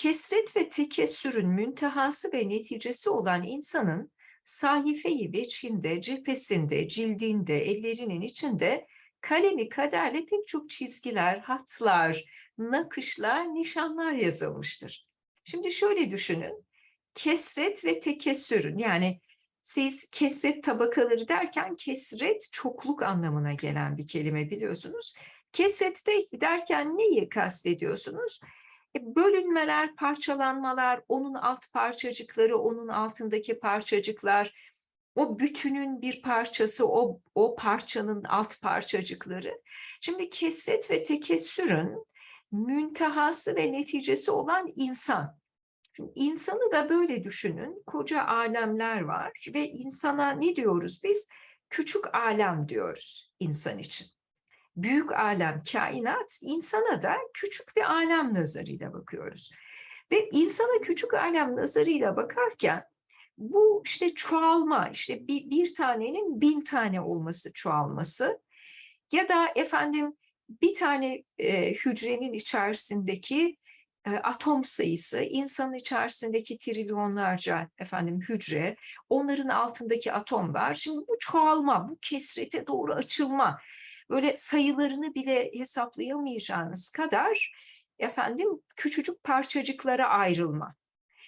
Kesret ve tekessürün müntehası ve neticesi olan insanın sahife-i veçinde, cephesinde, cildinde, ellerinin içinde kalemi kaderle pek çok çizgiler, hatlar, nakışlar, nişanlar yazılmıştır. Şimdi şöyle düşünün, kesret ve tekessürün yani siz kesret tabakaları derken kesret çokluk anlamına gelen bir kelime biliyorsunuz. Kesrette derken neyi kastediyorsunuz? E, bölünmeler, parçalanmalar, onun alt parçacıkları, onun altındaki parçacıklar, o bütünün bir parçası, o, o parçanın alt parçacıkları. Şimdi kesret ve tekessürün müntehası ve neticesi olan insan. Şimdi insanı da böyle düşünün. Koca alemler var ve insana ne diyoruz biz? Küçük alem diyoruz insan için. Büyük alem, kainat, insana da küçük bir alem nazarıyla bakıyoruz. Ve insana küçük alem nazarıyla bakarken bu işte çoğalma, işte bir, bir tanenin bin tane olması çoğalması ya da efendim bir tane e, hücrenin içerisindeki e, atom sayısı, insanın içerisindeki trilyonlarca efendim hücre, onların altındaki atomlar. Şimdi bu çoğalma, bu kesrete doğru açılma, böyle sayılarını bile hesaplayamayacağınız kadar efendim küçücük parçacıklara ayrılma.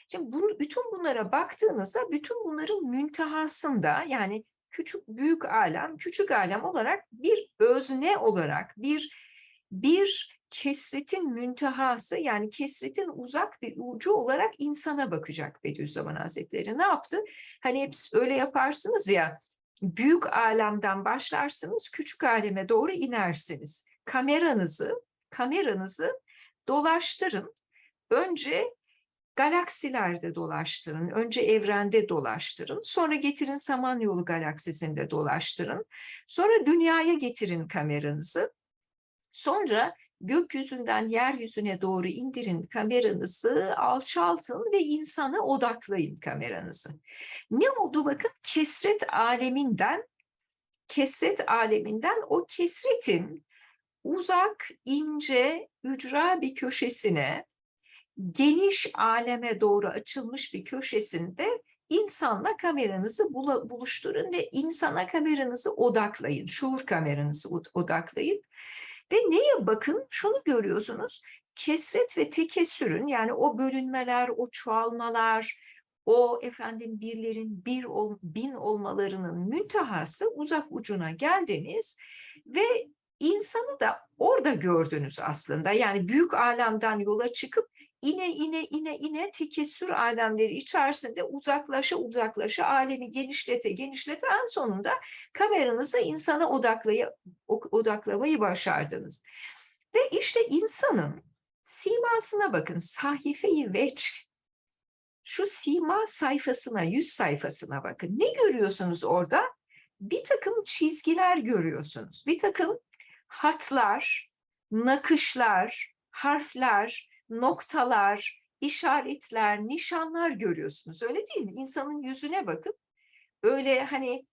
Şimdi bunu, bütün bunlara baktığınızda bütün bunların müntehasında yani küçük büyük alem, küçük alem olarak bir özne olarak bir bir kesretin müntehası yani kesretin uzak bir ucu olarak insana bakacak Bediüzzaman Hazretleri. Ne yaptı? Hani hep öyle yaparsınız ya büyük alemden başlarsınız küçük aleme doğru inersiniz. Kameranızı kameranızı dolaştırın. Önce galaksilerde dolaştırın. Önce evrende dolaştırın. Sonra getirin Samanyolu galaksisinde dolaştırın. Sonra dünyaya getirin kameranızı. Sonra gökyüzünden yeryüzüne doğru indirin kameranızı, alçaltın ve insana odaklayın kameranızı. Ne oldu bakın kesret aleminden, kesret aleminden o kesretin uzak, ince, ücra bir köşesine, geniş aleme doğru açılmış bir köşesinde insanla kameranızı buluşturun ve insana kameranızı odaklayın, şuur kameranızı odaklayın. Ve neye bakın? Şunu görüyorsunuz. Kesret ve tekessürün yani o bölünmeler, o çoğalmalar, o efendim birlerin bir ol, bin olmalarının müntehası uzak ucuna geldiniz ve insanı da orada gördünüz aslında. Yani büyük alemden yola çıkıp ine ine ine ine tekessür alemleri içerisinde uzaklaşa uzaklaşa alemi genişlete genişlete en sonunda kameranızı insana odaklay odaklamayı başardınız. Ve işte insanın simasına bakın sahife-i veç şu sima sayfasına, yüz sayfasına bakın. Ne görüyorsunuz orada? Bir takım çizgiler görüyorsunuz. Bir takım hatlar, nakışlar, harfler, noktalar, işaretler, nişanlar görüyorsunuz. Öyle değil mi? İnsanın yüzüne bakıp öyle hani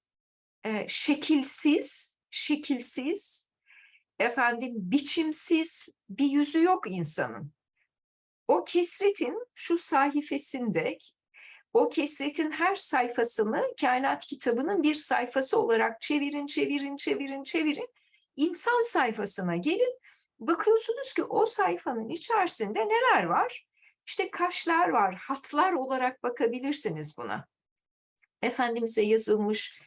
e, şekilsiz, şekilsiz, efendim biçimsiz bir yüzü yok insanın. O kesretin şu sayfasında, o kesretin her sayfasını kainat kitabının bir sayfası olarak çevirin, çevirin, çevirin, çevirin. İnsan sayfasına gelin bakıyorsunuz ki o sayfanın içerisinde neler var? İşte kaşlar var, hatlar olarak bakabilirsiniz buna. Efendimiz'e yazılmış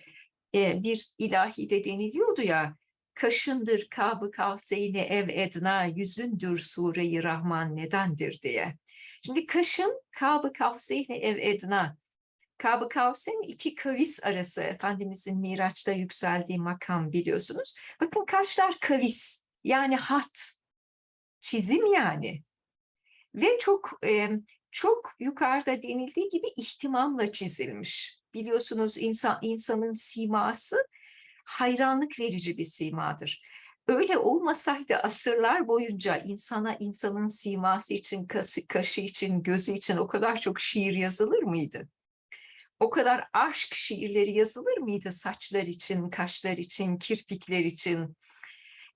e, bir ilahi de deniliyordu ya, kaşındır kabı kavseyni ev edna, yüzündür sureyi rahman nedendir diye. Şimdi kaşın kabı kavseyni ev edna, Kabı Kavsen iki kavis arası Efendimizin Miraç'ta yükseldiği makam biliyorsunuz. Bakın kaşlar kavis yani hat, çizim yani. Ve çok çok yukarıda denildiği gibi ihtimamla çizilmiş. Biliyorsunuz insan insanın siması hayranlık verici bir simadır. Öyle olmasaydı asırlar boyunca insana insanın siması için, kası, kaşı için, gözü için o kadar çok şiir yazılır mıydı? O kadar aşk şiirleri yazılır mıydı saçlar için, kaşlar için, kirpikler için?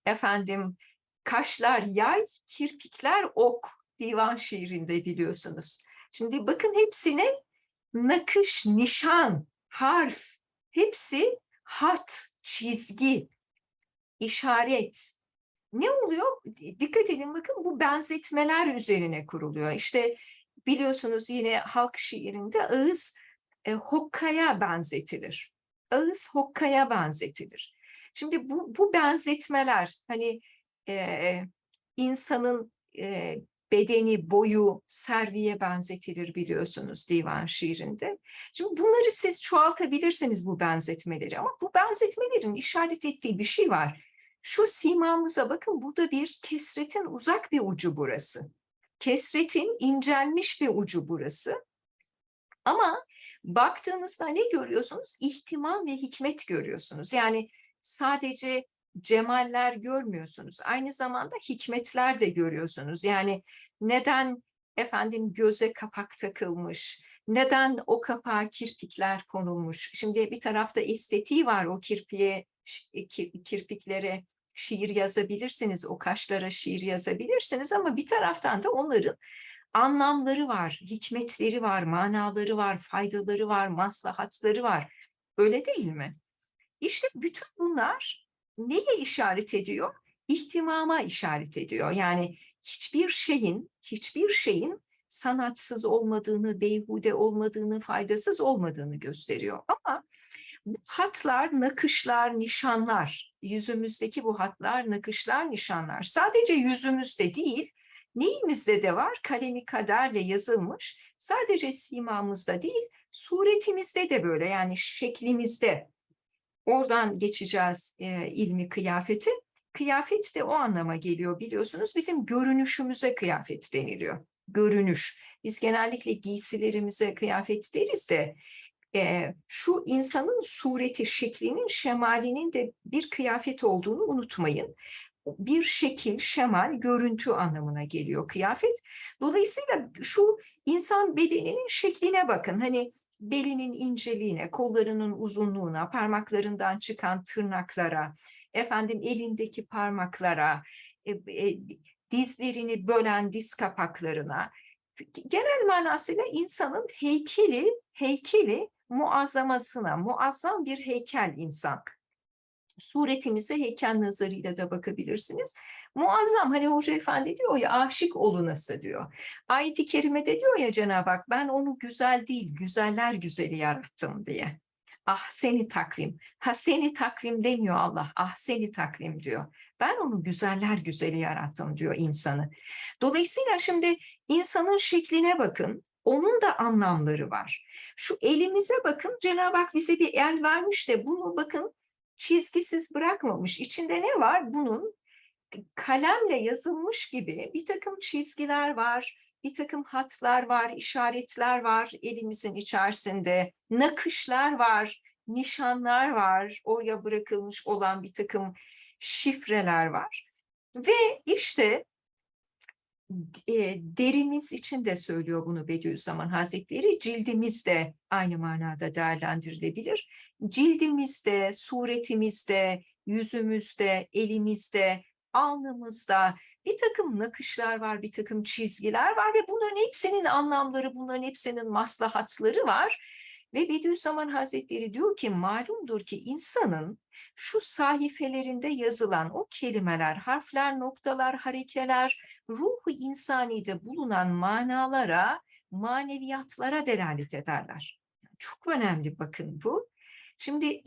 Efendim kaşlar yay, kirpikler ok divan şiirinde biliyorsunuz. Şimdi bakın hepsine nakış, nişan, harf, hepsi hat, çizgi, işaret. Ne oluyor? Dikkat edin bakın bu benzetmeler üzerine kuruluyor. İşte biliyorsunuz yine halk şiirinde ağız e, hokkaya benzetilir. Ağız hokkaya benzetilir. Şimdi bu, bu benzetmeler hani e, insanın e, bedeni, boyu Servi'ye benzetilir biliyorsunuz divan şiirinde. Şimdi bunları siz çoğaltabilirsiniz bu benzetmeleri ama bu benzetmelerin işaret ettiği bir şey var. Şu simamıza bakın burada bir kesretin uzak bir ucu burası. Kesretin incelmiş bir ucu burası. Ama baktığınızda ne görüyorsunuz? İhtimam ve hikmet görüyorsunuz. Yani sadece cemaller görmüyorsunuz. Aynı zamanda hikmetler de görüyorsunuz. Yani neden efendim göze kapak takılmış, neden o kapağa kirpikler konulmuş. Şimdi bir tarafta estetiği var o kirpiğe, kirpiklere şiir yazabilirsiniz, o kaşlara şiir yazabilirsiniz ama bir taraftan da onların anlamları var, hikmetleri var, manaları var, faydaları var, maslahatları var. Öyle değil mi? İşte bütün bunlar neye işaret ediyor? İhtimama işaret ediyor. Yani hiçbir şeyin, hiçbir şeyin sanatsız olmadığını, beyhude olmadığını, faydasız olmadığını gösteriyor. Ama bu hatlar, nakışlar, nişanlar, yüzümüzdeki bu hatlar, nakışlar, nişanlar sadece yüzümüzde değil, neyimizde de var? Kalemi kaderle yazılmış. Sadece simamızda değil, suretimizde de böyle yani şeklimizde. Oradan geçeceğiz e, ilmi kıyafeti. Kıyafet de o anlama geliyor biliyorsunuz. Bizim görünüşümüze kıyafet deniliyor. Görünüş. Biz genellikle giysilerimize kıyafet deriz de e, şu insanın sureti, şeklinin, şemalinin de bir kıyafet olduğunu unutmayın. Bir şekil, şemal, görüntü anlamına geliyor kıyafet. Dolayısıyla şu insan bedeninin şekline bakın. Hani belinin inceliğine, kollarının uzunluğuna, parmaklarından çıkan tırnaklara, efendim elindeki parmaklara, e, e, dizlerini bölen diz kapaklarına, genel manasıyla insanın heykeli, heykeli muazzamasına, muazzam bir heykel insan. Suretimize heykel nazarıyla da bakabilirsiniz. Muazzam hani Hoca Efendi diyor ya aşık olunası diyor. Ayet-i Kerime'de diyor ya Cenab-ı Hak ben onu güzel değil güzeller güzeli yarattım diye. Ah seni takvim. Ha seni takvim demiyor Allah. Ah seni takvim diyor. Ben onu güzeller güzeli yarattım diyor insanı. Dolayısıyla şimdi insanın şekline bakın. Onun da anlamları var. Şu elimize bakın Cenab-ı Hak bize bir el vermiş de bunu bakın çizgisiz bırakmamış. İçinde ne var? Bunun kalemle yazılmış gibi bir takım çizgiler var, bir takım hatlar var, işaretler var elimizin içerisinde, nakışlar var, nişanlar var, oraya bırakılmış olan bir takım şifreler var. Ve işte e, derimiz için de söylüyor bunu Bediüzzaman Hazretleri, cildimiz de aynı manada değerlendirilebilir. Cildimizde, suretimizde, yüzümüzde, elimizde, alnımızda bir takım nakışlar var, bir takım çizgiler var ve bunların hepsinin anlamları, bunların hepsinin maslahatları var. Ve Bediüzzaman Hazretleri diyor ki malumdur ki insanın şu sahifelerinde yazılan o kelimeler, harfler, noktalar, harekeler, ruhu insanide bulunan manalara, maneviyatlara delalet ederler. Çok önemli bakın bu. Şimdi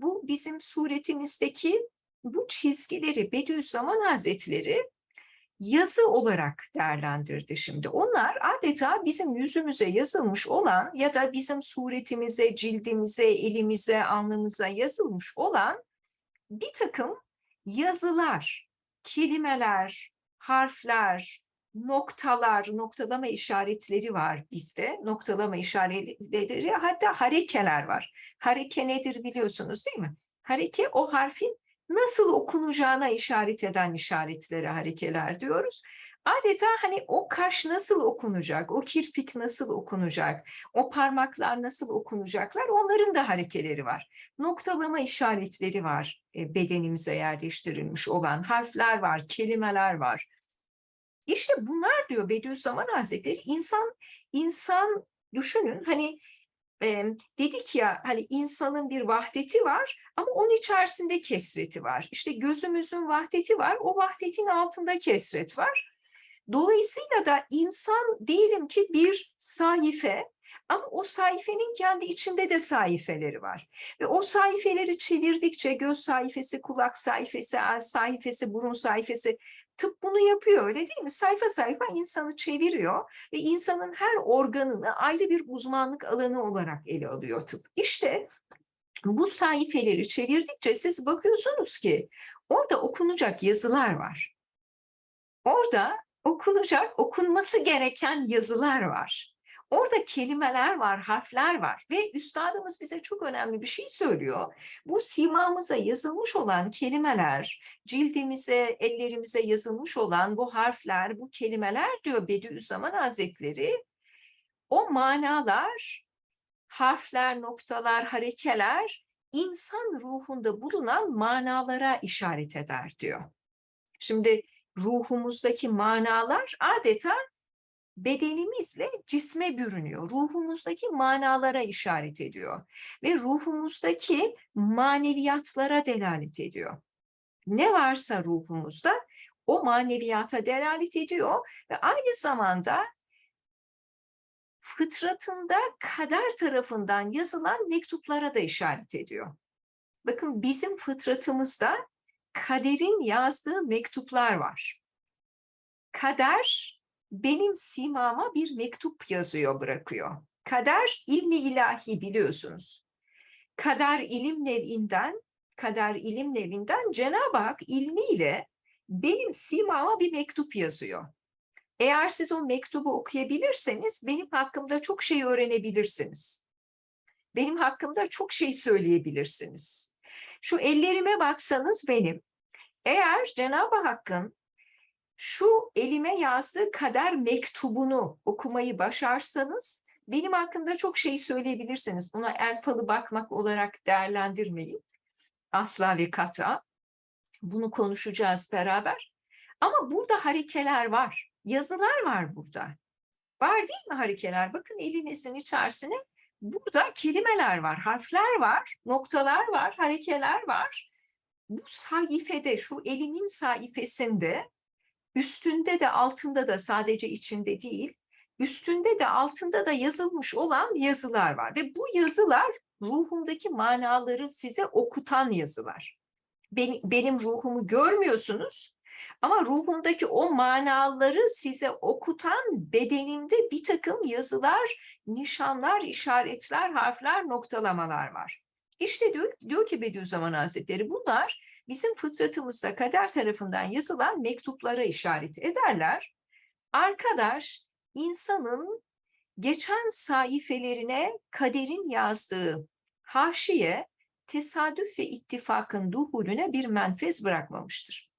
bu bizim suretimizdeki bu çizgileri Bediüzzaman Hazretleri yazı olarak değerlendirdi şimdi. Onlar adeta bizim yüzümüze yazılmış olan ya da bizim suretimize, cildimize, elimize, alnımıza yazılmış olan bir takım yazılar, kelimeler, harfler, noktalar, noktalama işaretleri var bizde. Noktalama işaretleri hatta harekeler var. Hareke nedir biliyorsunuz değil mi? Hareke o harfin nasıl okunacağına işaret eden işaretlere harekeler diyoruz. Adeta hani o kaş nasıl okunacak, o kirpik nasıl okunacak, o parmaklar nasıl okunacaklar onların da harekeleri var. Noktalama işaretleri var e, bedenimize yerleştirilmiş olan harfler var, kelimeler var. İşte bunlar diyor Bediüzzaman Hazretleri insan insan düşünün hani dedik ya hani insanın bir vahdeti var ama onun içerisinde kesreti var. İşte gözümüzün vahdeti var o vahdetin altında kesret var. Dolayısıyla da insan diyelim ki bir sayfe ama o sayfenin kendi içinde de sayfeleri var. Ve o sayfeleri çevirdikçe göz sayfası, kulak sayfası, ağız sayfası, burun sayfası tıp bunu yapıyor öyle değil mi? Sayfa sayfa insanı çeviriyor ve insanın her organını ayrı bir uzmanlık alanı olarak ele alıyor tıp. İşte bu sayfeleri çevirdikçe siz bakıyorsunuz ki orada okunacak yazılar var. Orada okunacak, okunması gereken yazılar var. Orada kelimeler var, harfler var ve üstadımız bize çok önemli bir şey söylüyor. Bu simamıza yazılmış olan kelimeler, cildimize, ellerimize yazılmış olan bu harfler, bu kelimeler diyor Bediüzzaman Hazretleri, o manalar, harfler, noktalar, harekeler insan ruhunda bulunan manalara işaret eder diyor. Şimdi ruhumuzdaki manalar adeta bedenimizle cisme bürünüyor. Ruhumuzdaki manalara işaret ediyor ve ruhumuzdaki maneviyatlara delalet ediyor. Ne varsa ruhumuzda o maneviyata delalet ediyor ve aynı zamanda fıtratında kader tarafından yazılan mektuplara da işaret ediyor. Bakın bizim fıtratımızda kaderin yazdığı mektuplar var. Kader benim simama bir mektup yazıyor bırakıyor. Kader ilmi ilahi biliyorsunuz. Kader ilimlerinden, kader ilimlerinden Cenab-ı Hak ilmiyle benim simama bir mektup yazıyor. Eğer siz o mektubu okuyabilirseniz benim hakkımda çok şey öğrenebilirsiniz. Benim hakkımda çok şey söyleyebilirsiniz. Şu ellerime baksanız benim. Eğer Cenab-ı Hakk'ın şu elime yazdığı kader mektubunu okumayı başarsanız benim hakkında çok şey söyleyebilirsiniz. Buna el bakmak olarak değerlendirmeyin. Asla ve kata. Bunu konuşacağız beraber. Ama burada harekeler var. Yazılar var burada. Var değil mi harekeler? Bakın elinizin içerisine burada kelimeler var, harfler var, noktalar var, harekeler var. Bu sayfede, şu elimin sayfasında üstünde de altında da sadece içinde değil, üstünde de altında da yazılmış olan yazılar var. Ve bu yazılar ruhumdaki manaları size okutan yazılar. Benim, ruhumu görmüyorsunuz ama ruhumdaki o manaları size okutan bedenimde bir takım yazılar, nişanlar, işaretler, harfler, noktalamalar var. İşte diyor, diyor ki Bediüzzaman Hazretleri bunlar bizim fıtratımızda kader tarafından yazılan mektuplara işaret ederler. Arkadaş insanın geçen sayfelerine kaderin yazdığı haşiye tesadüf ve ittifakın duhulüne bir menfez bırakmamıştır.